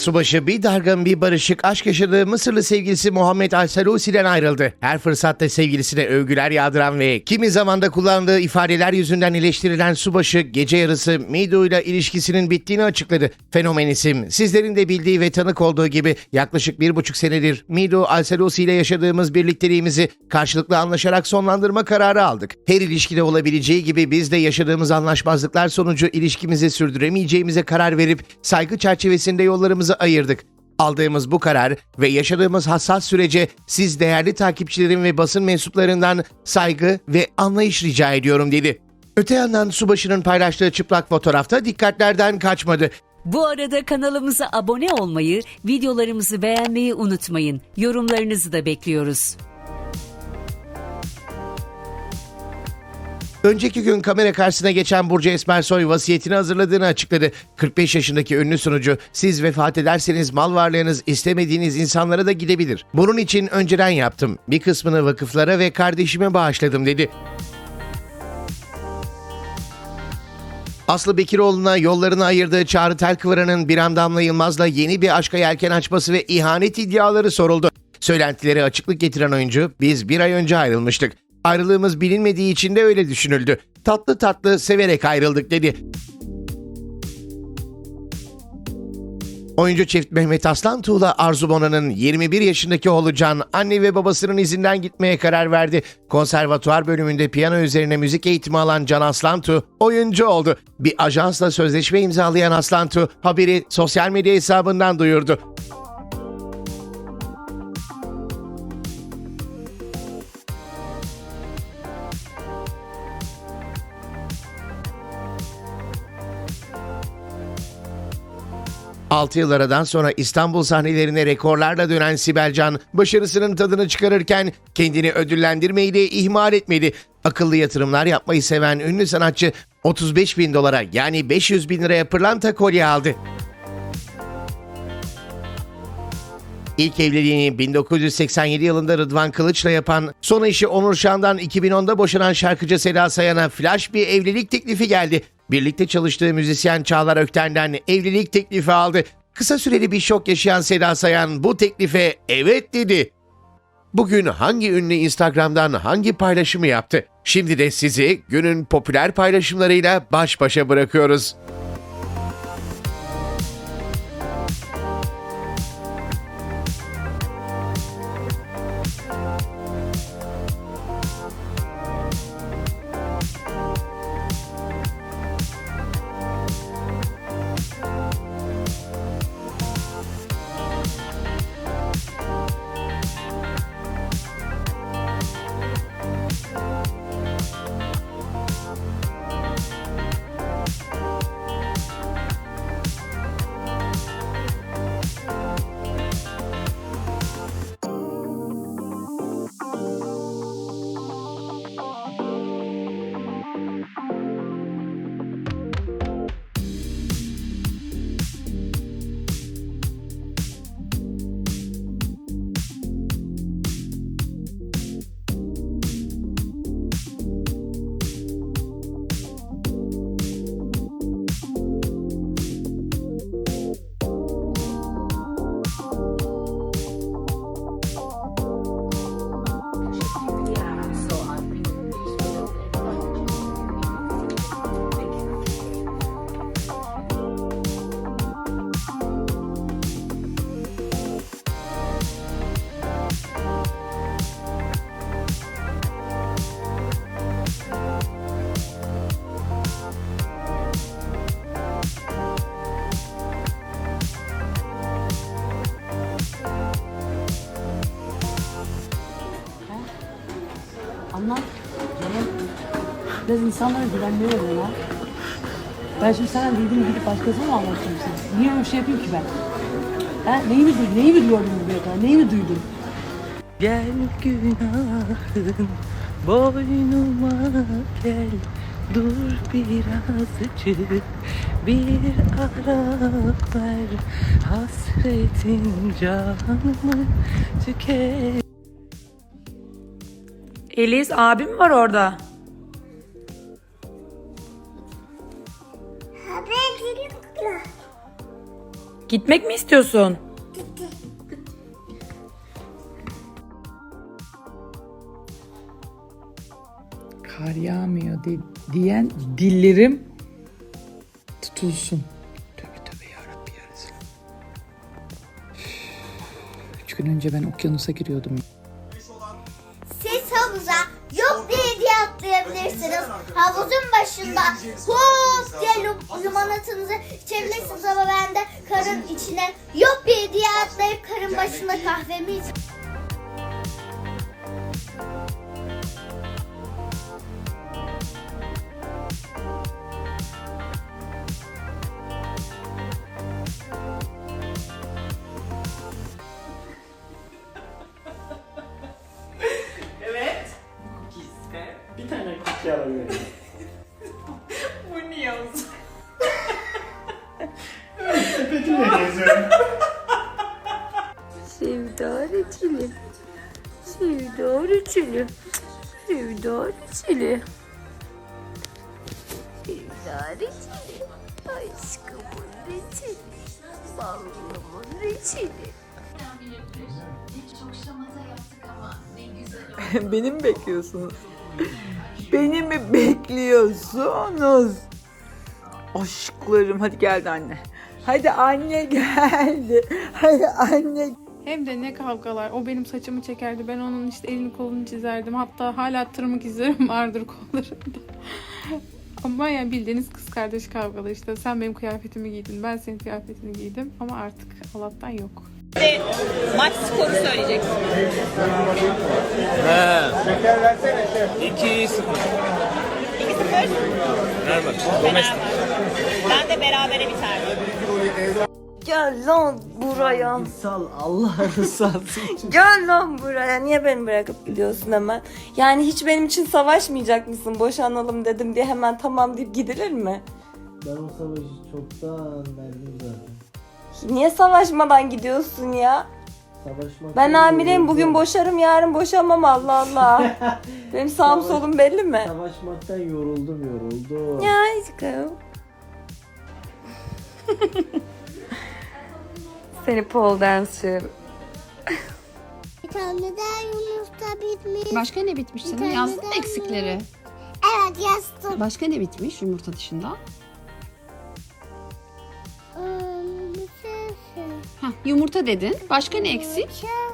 Subaşı bir dargın bir barışık aşk yaşadığı Mısırlı sevgilisi Muhammed Al-Salusi'den ayrıldı. Her fırsatta sevgilisine övgüler yağdıran ve kimi zamanda kullandığı ifadeler yüzünden eleştirilen Subaşı gece yarısı Mido ile ilişkisinin bittiğini açıkladı. Fenomen isim sizlerin de bildiği ve tanık olduğu gibi yaklaşık bir buçuk senedir Mido Al-Salusi ile yaşadığımız birlikteliğimizi karşılıklı anlaşarak sonlandırma kararı aldık. Her ilişkide olabileceği gibi biz de yaşadığımız anlaşmazlıklar sonucu ilişkimizi sürdüremeyeceğimize karar verip saygı çerçevesinde yollarımızı ayırdık. Aldığımız bu karar ve yaşadığımız hassas sürece siz değerli takipçilerim ve basın mensuplarından saygı ve anlayış rica ediyorum dedi. Öte yandan Subaşı'nın paylaştığı çıplak fotoğrafta dikkatlerden kaçmadı. Bu arada kanalımıza abone olmayı, videolarımızı beğenmeyi unutmayın. Yorumlarınızı da bekliyoruz. Önceki gün kamera karşısına geçen Burcu Esmersoy vasiyetini hazırladığını açıkladı. 45 yaşındaki ünlü sunucu, siz vefat ederseniz mal varlığınız istemediğiniz insanlara da gidebilir. Bunun için önceden yaptım. Bir kısmını vakıflara ve kardeşime bağışladım dedi. Aslı Bekiroğlu'na yollarını ayırdığı Çağrı Telkıvıra'nın Biram Damla Yılmaz'la yeni bir aşka yelken açması ve ihanet iddiaları soruldu. Söylentileri açıklık getiren oyuncu, biz bir ay önce ayrılmıştık. Ayrılığımız bilinmediği için de öyle düşünüldü. Tatlı tatlı severek ayrıldık dedi. Oyuncu çift Mehmet Aslan Tuğla Arzu Bona'nın 21 yaşındaki oğlu Can anne ve babasının izinden gitmeye karar verdi. Konservatuvar bölümünde piyano üzerine müzik eğitimi alan Can Aslantu oyuncu oldu. Bir ajansla sözleşme imzalayan Aslantu haberi sosyal medya hesabından duyurdu. Altı yıl aradan sonra İstanbul sahnelerine rekorlarla dönen Sibel Can, başarısının tadını çıkarırken kendini ödüllendirmeyi de ihmal etmedi. Akıllı yatırımlar yapmayı seven ünlü sanatçı 35 bin dolara yani 500 bin liraya pırlanta kolye aldı. İlk evliliğini 1987 yılında Rıdvan Kılıç'la yapan, son eşi Onur Şan'dan 2010'da boşanan şarkıcı Seda Sayan'a flash bir evlilik teklifi geldi. Birlikte çalıştığı müzisyen Çağlar Ökten'den evlilik teklifi aldı. Kısa süreli bir şok yaşayan Seda Sayan bu teklife evet dedi. Bugün hangi ünlü Instagram'dan hangi paylaşımı yaptı? Şimdi de sizi günün popüler paylaşımlarıyla baş başa bırakıyoruz. Anlat. Canım. Biraz insanlara güvenmeyi öğren ha. Ben şimdi sana dediğim gidip başkasına mı anlatacağım sana? Niye öyle şey yapayım ki ben? Ha? Neyini duydun? Neyi mi gördün buraya kadar? Neyini duydun? Gel günahın boynuma gel Dur birazcık bir ara ver Hasretin canımı tüket Eliz abim var orada. Gitmek mi istiyorsun? Kar yağmıyor di- diyen dillerim tutulsun. Tövbe tövbe yarabbim ya Resulallah. Üf, Üç gün önce ben okyanusa giriyordum. Havuzun başında. Hop diye lim- limonatınızı içebilirsiniz ama ben de karın içine yok diye diye atlayıp karın başında kahvemi iç- Sevda reçeli. Sevda reçeli. Sevda reçeli. Sevda reçeli. Aşkımın reçeli. Ballımın reçeli. Beni mi bekliyorsunuz? Beni mi bekliyorsunuz? Aşklarım hadi geldi anne. Hadi anne geldi. Hadi anne. Hem de ne kavgalar. O benim saçımı çekerdi. Ben onun işte elini kolunu çizerdim. Hatta hala tırmık izlerim vardır kollarında. Ama yani bildiğiniz kız kardeş kavgaları işte. Sen benim kıyafetimi giydin. Ben senin kıyafetini giydim. Ama artık Allah'tan yok. Maç skoru söyleyeceksin. 2-0. 2-0. Ver bak. Ben de berabere biter. Gel lan buraya. Sal Allah rızası için. Gel lan buraya. Niye beni bırakıp gidiyorsun hemen? Yani hiç benim için savaşmayacak mısın? Boşanalım dedim diye hemen tamam deyip gidilir mi? Ben o savaşı çoktan verdim zaten. Niye savaşmadan gidiyorsun ya? Savaşmak Ben hamileyim bugün boşarım yarın boşamam Allah Allah. Benim sağım Savaş- solum belli mi? Savaşmaktan yoruldum yoruldum. Ya aşkım. Seni pole dancer. Bir tane daha yumurta bitmiş. Başka ne bitmiş Bir senin? tane Yazdın mı daha eksikleri? Evet yazdım. Başka ne bitmiş yumurta dışında? Ee, Hah, yumurta dedin. Başka ne eksik? Yumurta,